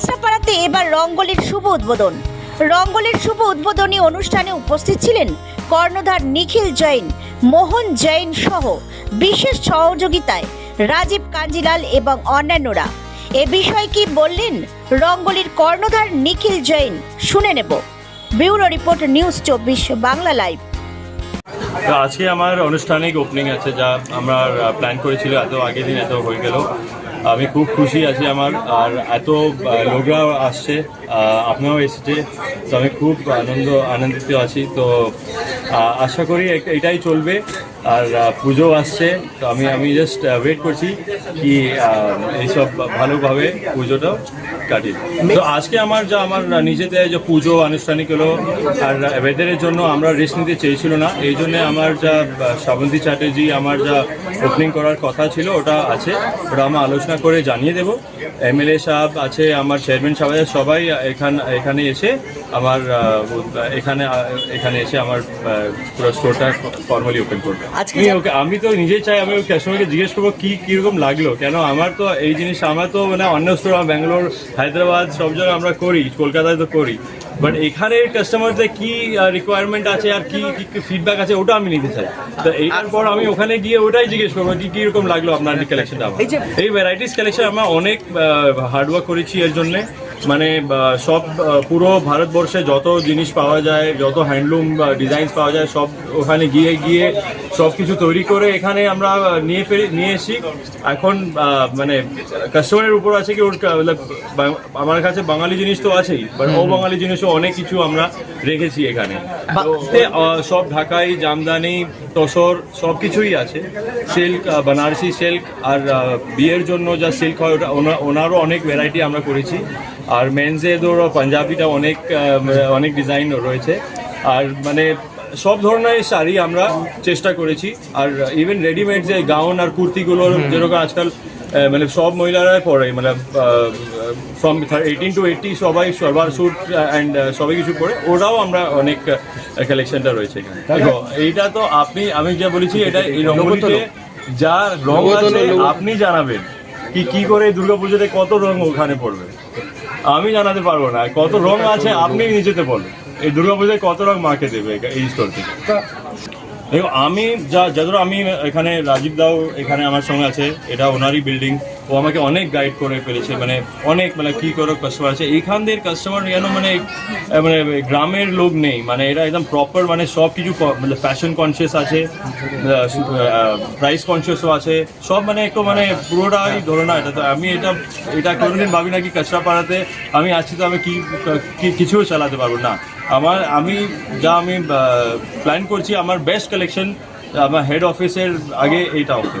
কাঁচরাপাড়াতে এবার রঙ্গলির শুভ উদ্বোধন। রঙ্গলির শুভ উদ্বোধনী অনুষ্ঠানে উপস্থিত ছিলেন কর্ণধার নিখিল জৈন, মোহন জৈন সহ বিশেষ সহযোগিতায় রাজীব কাঞ্জিলাল এবং অন্যান্যরা। এ বিষয়ে কি বললেন রঙ্গলির কর্ণধার নিখিল জৈন শুনে নেব। ব্যুরো রিপোর্ট নিউজ চব্বিশ বাংলা লাইভ। তো আজকে আমার আনুষ্ঠানিক ওপেনিং আছে যা আমরা প্ল্যান করেছিল, এত আগের দিন এত হয়ে গেল। আমি খুব খুশি আছি আমার, আর এত লোকরা আসছে আপনারাও এসেছে, তো আমি খুব আনন্দ, আনন্দিত আছি। তো আশা করি এটাই চলবে। আর পুজো আসছে তো আমি আমি জাস্ট ওয়েট করছি কি এইসব ভালোভাবে পুজোটাও কাটি তো আজকে আমার যা আমার নিজেদের যে পুজো আনুষ্ঠানিক হলো আর ওয়েদারের জন্য আমরা রেস্ট নিতে চেয়েছিল না। এই জন্য আমার যা শ্রাবন্তী চ্যাটার্জি আমার যা ওপেনিং করার কথা ছিল ওটা আছে। ওটা আমরা আলোচনা করে জানিয়ে দেবো। এমএলএ সাহেব আছে আমার চেয়ারম্যান সাহেব আছে, সবাই এখান এখানে এসে আমার এখানে এখানে এসে আমার পুরো স্টোরটা ফর্মালি ওপেন করবে। আজকে ওকে আমি তো নিজে চাই আমি কাস্টমারকে জিজ্ঞেস করব কী কীরকম লাগল। কেন আমার তো এই জিনিস আমার তো মানে অন্য স্টোর ব্যাঙ্গালোর হায়দ্রাবাদ সব জায়গায় আমরা করি কলকাতায় তো করি। বাট এখানে কাস্টমারদের কি রিকোয়ারমেন্ট আছে আর কি কি ফিডব্যাক আছে ওটা আমি নিতে চাই। তো এইটার পর আমি ওখানে গিয়ে ওটাই জিজ্ঞেস করব কি কীরকম লাগল আপনার কালেকশনটা আমার। এই ভ্যারাইটিস কালেকশন আমরা অনেক হার্ডওয়ার্ক করেছি এর জন্য। মানে সব পুরো ভারতবর্ষে যত জিনিস পাওয়া যায় যত হ্যান্ডলুম ডিজাইনস পাওয়া যায় সব ওখানে গিয়ে গিয়ে সব কিছু তৈরি করে এখানে আমরা নিয়ে ফেরি নিয়ে এসি এখন মানে কাস্টমারের উপর আছে কি ওর আমার কাছে বাঙালি জিনিস তো আছেই বাট ও বাঙালি জিনিসও অনেক কিছু আমরা রেখেছি এখানে। সব ঢাকাই জামদানি তসর সব কিছুই আছে। সিল্ক বানারসি সিল্ক আর বিয়ের জন্য যা সিল্ক হয় ওটা ওনা- ওনারও অনেক ভ্যারাইটি আমরা করেছি। আর মেন্সে ধরো পাঞ্জাবিটা অনেক অনেক ডিজাইন রয়েছে। আর মানে সব ধরনের শাড়ি আমরা চেষ্টা করেছি। আর ইভেন রেডিমেড যে গাউন আর কুর্তিগুলো যেরকম আজকাল মানে সব মহিলারাই পরে মানে ফ্রম এইটিন টু এইটি সবাই সবার স্যুট অ্যান্ড সবাই কিছু পরে। ওরাও আমরা অনেক কালেকশনটা রয়েছে দেখো এইটা তো আপনি আমি যা বলেছি এটা এই রঙ্গলিতে যা রং আছে আপনি জানাবেন। কি কি করে দুর্গাপুজোতে কত রং ওখানে পড়বে? আমি জানাতে পারব না। কত রং আছে আপনি নিজেতে বলুন। এই দুর্গাপূজায় কত রং মাকে দেবে এই স্টোর থেকে? দেখো, আমি যা যতটা আমি এখানে রাজীব দাও এখানে আমার সঙ্গে আছে, এটা ওনারই বিল্ডিং ও আমাকে অনেক গাইড করে ফেলেছে মানে অনেক মানে কি করে কাস্টমার আছে। এইখানদের কাস্টমার যেন মানে মানে গ্রামের লোক নেই মানে এরা একদম প্রপার মানে সব কিছু মানে ফ্যাশন কনসিয়াস আছে প্রাইস কনসিয়াসও আছে, সব মানে একটু মানে পুরোটাই ধরো না, এটা তো আমি এটা এটা কোনোদিন ভাবি না কি কাঁচরা পাড়াতে আমি আছি তো আমি কি, কি- কিছুও চালাতে পারব না। আমার, আমি যা আমি প্ল্যান করছি, আমার বেস্ট কালেকশন আমার হেড অফিসের আগে এইটা হবে।